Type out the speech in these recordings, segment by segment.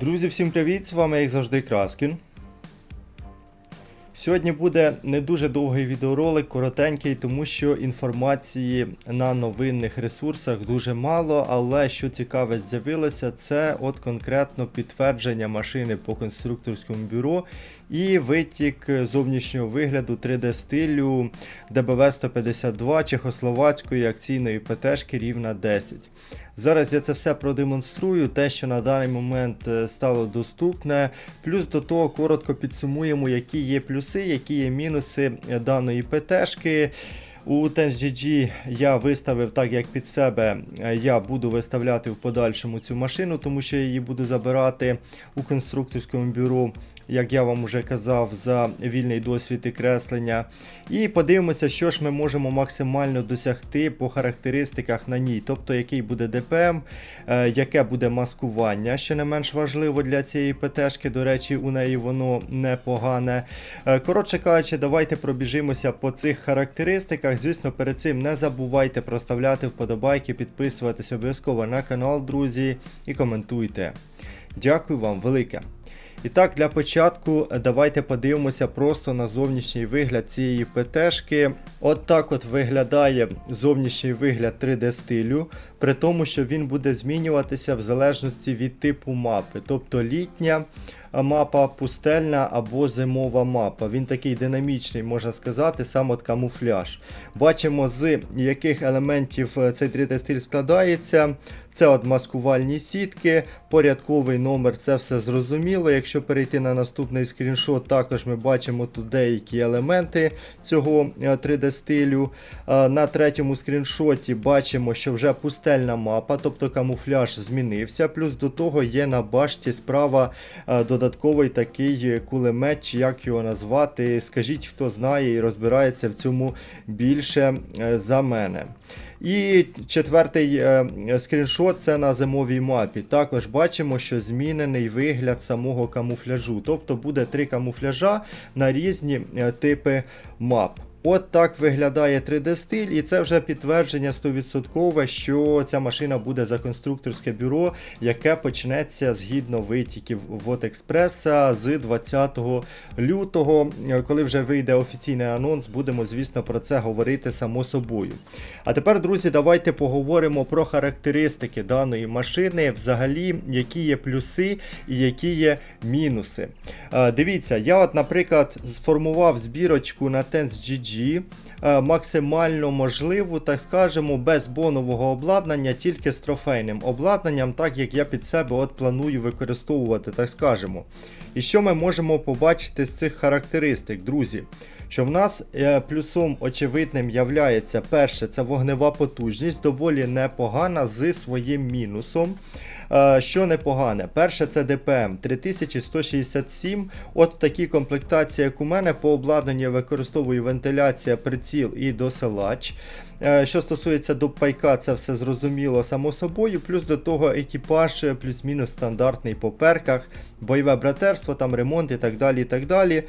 Друзі, всім привіт! З вами, як завжди, Краскін. Сьогодні буде не дуже довгий відеоролик, коротенький, тому що інформації на новинних ресурсах дуже мало, але що цікаве з'явилося, це от конкретно підтвердження машини по конструкторському бюро і витік зовнішнього вигляду 3D стилю ДБВ 152 чехословацької акційної ПТшки рівна 10. Зараз я це все продемонструю, те, що на даний момент е, стало доступне. Плюс до того коротко підсумуємо, які є плюси, які є мінуси е, даної ПТшки. У TensGG я виставив так, як під себе е, я буду виставляти в подальшому цю машину, тому що я її буду забирати у конструкторському бюро, як я вам вже казав, за вільний досвід і креслення. І подивимося, що ж ми можемо максимально досягти по характеристиках на ній, тобто який буде ДПМ, е, яке буде маскування, що не менш важливо для цієї ПТшки. До речі, у неї воно непогане. Е, Коротше кажучи, давайте пробіжимося по цих характеристиках. Звісно, перед цим не забувайте проставляти вподобайки, підписуватись обов'язково на канал, друзі, і коментуйте. Дякую вам велике. І так, для початку е, давайте подивимося просто на зовнішній вигляд цієї ПТшки. От так от виглядає зовнішній вигляд 3D стилю, при тому, що він буде змінюватися в залежності від типу мапи, тобто літня мапа, пустельна або зимова мапа. Він такий динамічний, можна сказати, сам от камуфляж. Бачимо, з яких елементів е, цей 3D стиль складається. Це от маскувальні сітки, порядковий номер, це все зрозуміло. Якщо перейти на наступний скріншот, також ми бачимо тут деякі елементи цього е, 3D стилю. Е, На третьому скріншоті бачимо, що вже пустельна мапа, тобто камуфляж змінився. Плюс до того є на башті справа е, додатковий такий кулемет, чи як його назвати. Скажіть, хто знає і розбирається в цьому більше е, за мене. І четвертий е, скріншот це на зимовій мапі. Також бачимо, що змінений вигляд самого камуфляжу. Тобто буде три камуфляжа на різні е, типи мап. От так виглядає 3D стиль, і це вже підтвердження 100%, що ця машина буде за конструкторське бюро, яке почнеться згідно витіків Вот Експреса з 20 лютого. Коли вже вийде офіційний анонс, будемо, звісно, про це говорити само собою. А тепер, друзі, давайте поговоримо про характеристики даної машини, взагалі, які є плюси і які є мінуси. Е, Дивіться, я, от, наприклад, сформував збірочку на TensGG. Е, Максимально можливу, так скажемо, без бонового обладнання, тільки з трофейним обладнанням, так як я під себе от планую використовувати, так скажемо. І що ми можемо побачити з цих характеристик, друзі? Що в нас е, плюсом очевидним являється перше, це вогнева потужність, доволі непогана з своїм мінусом. Е, Що непогане? Перше це ДПМ 3167. От в такій комплектації, як у мене, по обладнанню я використовую вентиляція, приціл і досилач. Е, Що стосується до пайка, це все зрозуміло само собою. Плюс до того екіпаж е, плюс-мінус стандартний по перках, бойове братерство, там ремонт і так далі. і так далі.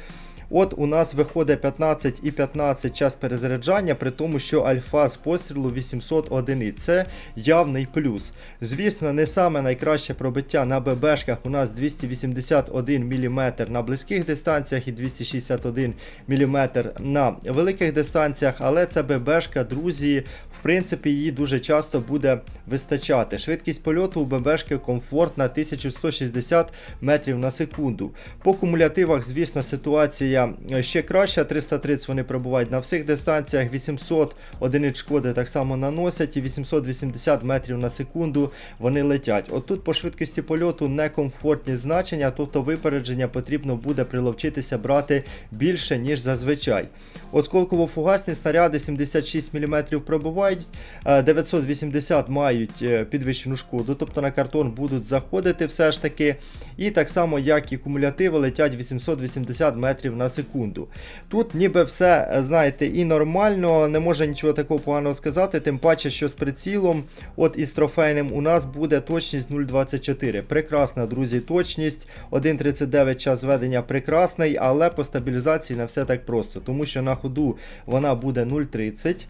От у нас виходить 15 і 15 час перезаряджання, при тому, що альфа з пострілу 800 одиниць. Це явний плюс. Звісно, не саме найкраще пробиття на ББшках. У нас 281 мм на близьких дистанціях і 261 мм на великих дистанціях, але це ББшка, друзі, в принципі, її дуже часто буде вистачати. Швидкість польоту у ББшки комфортна 1160 метрів на секунду. По кумулятивах, звісно, ситуація ще краща. 330 вони пробувають на всіх дистанціях, 800 одиниць шкоди так само наносять, і 880 метрів на секунду вони летять. Отут по швидкості польоту некомфортні значення, тобто випередження потрібно буде приловчитися брати більше, ніж зазвичай. Осколково-фугасні снаряди 76 мм пробувають, е, 980 мають е, підвищену шкоду, тобто на картон будуть заходити все ж таки. І так само, як і кумулятиви, летять 880 метрів на секунду. Тут ніби все, е, знаєте, і нормально, не може нічого такого поганого сказати, тим паче, що з прицілом, от із трофейним, у нас буде точність 0,24. Прекрасна, друзі, точність. 1,39 час ведення прекрасний, але по стабілізації не все так просто, тому що на ходу вона буде 0,30.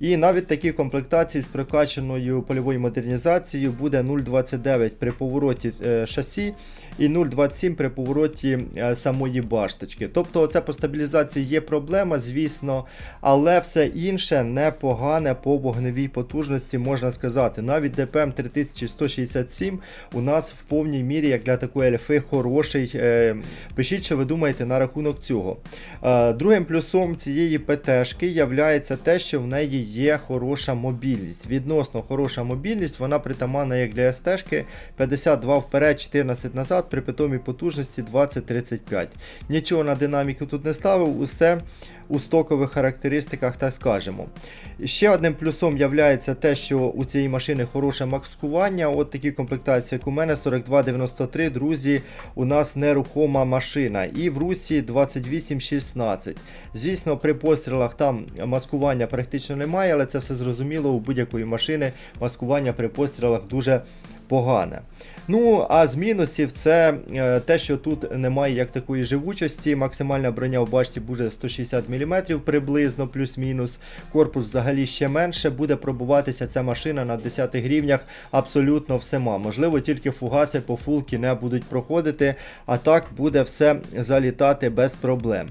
І навіть такі комплектації з прокачаною польовою модернізацією буде 0,29 при повороті е, шасі і 0,27 при повороті е, самої башточки. Тобто, це по стабілізації є проблема, звісно, але все інше непогане по вогневій потужності, можна сказати. Навіть ДПМ 3167 у нас в повній мірі, як для такої ельфи, хороший. Е, Пишіть, що ви думаєте на рахунок цього. Е, Другим плюсом цієї ПТшки являється те, що в неї є хороша мобільність. Відносно хороша мобільність, вона притаманна як для СТшки 52 вперед, 14 назад, при питомій потужності 20-35. Нічого на динаміку тут не ставив, усе у стокових характеристиках, так скажемо. Ще одним плюсом є те, що у цієї машини хороше маскування. От такі комплектації, як у мене 4293, друзі, у нас нерухома машина. І в Русі 2816. Звісно, при пострілах там маскування практично немає, але це все зрозуміло. У будь-якої машини маскування при пострілах дуже погане. Ну, а з мінусів це е, те, що тут немає як такої живучості. Максимальна броня в башті буде 160 мм приблизно, плюс-мінус. Корпус взагалі ще менше. Буде пробуватися ця машина на 10 рівнях абсолютно всема. Можливо, тільки фугаси по фулки не будуть проходити, а так буде все залітати без проблем.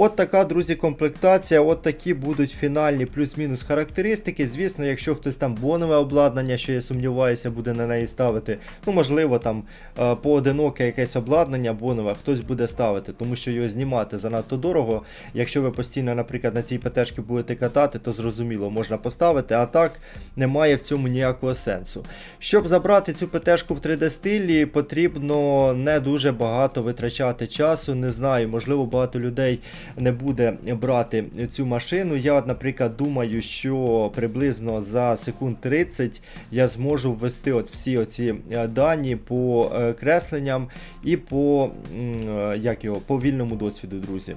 От така, друзі, комплектація, от такі будуть фінальні плюс-мінус характеристики. Звісно, якщо хтось там бонове обладнання, що я сумніваюся, буде на неї ставити. Ну, можливо, там е, поодиноке якесь обладнання бонове хтось буде ставити, тому що його знімати занадто дорого. Якщо ви постійно, наприклад, на цій ПТшки будете катати, то зрозуміло, можна поставити, а так немає в цьому ніякого сенсу. Щоб забрати цю ПТшку в 3D стилі, потрібно не дуже багато витрачати часу. Не знаю, можливо, багато людей не буде брати цю машину. Я, от, наприклад, думаю, що приблизно за секунд 30 я зможу ввести от всі оці е, дані по е, кресленням і по е, як його, по вільному досвіду, друзі.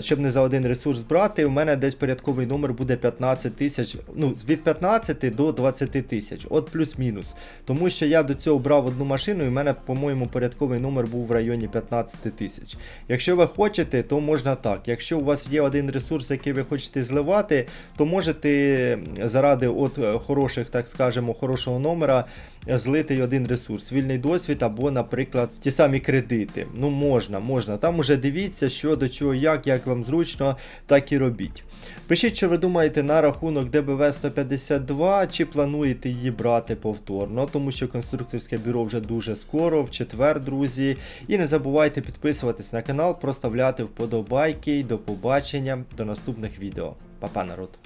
Щоб не за один ресурс брати, у мене десь порядковий номер буде 15 тисяч, ну, від 15 до 20 тисяч, от плюс-мінус. Тому що я до цього брав одну машину, і в мене, по-моєму, порядковий номер був в районі 15 тисяч. Якщо ви хочете, то можна так. Якщо у вас є один ресурс, який ви хочете зливати, то можете заради от е, хороших, так скажемо, хорошого номера злити один ресурс, вільний досвід або, наприклад, ті самі кредити. Ну, можна, можна. Там уже дивіться, що до чого, як, як вам зручно, так і робіть. Пишіть, що ви думаєте на рахунок ДБВ 152, чи плануєте її брати повторно, тому що конструкторське бюро вже дуже скоро, в четвер, друзі. І не забувайте підписуватись на канал, проставляти вподобайки. До побачення, до наступних відео. Па-па, народ!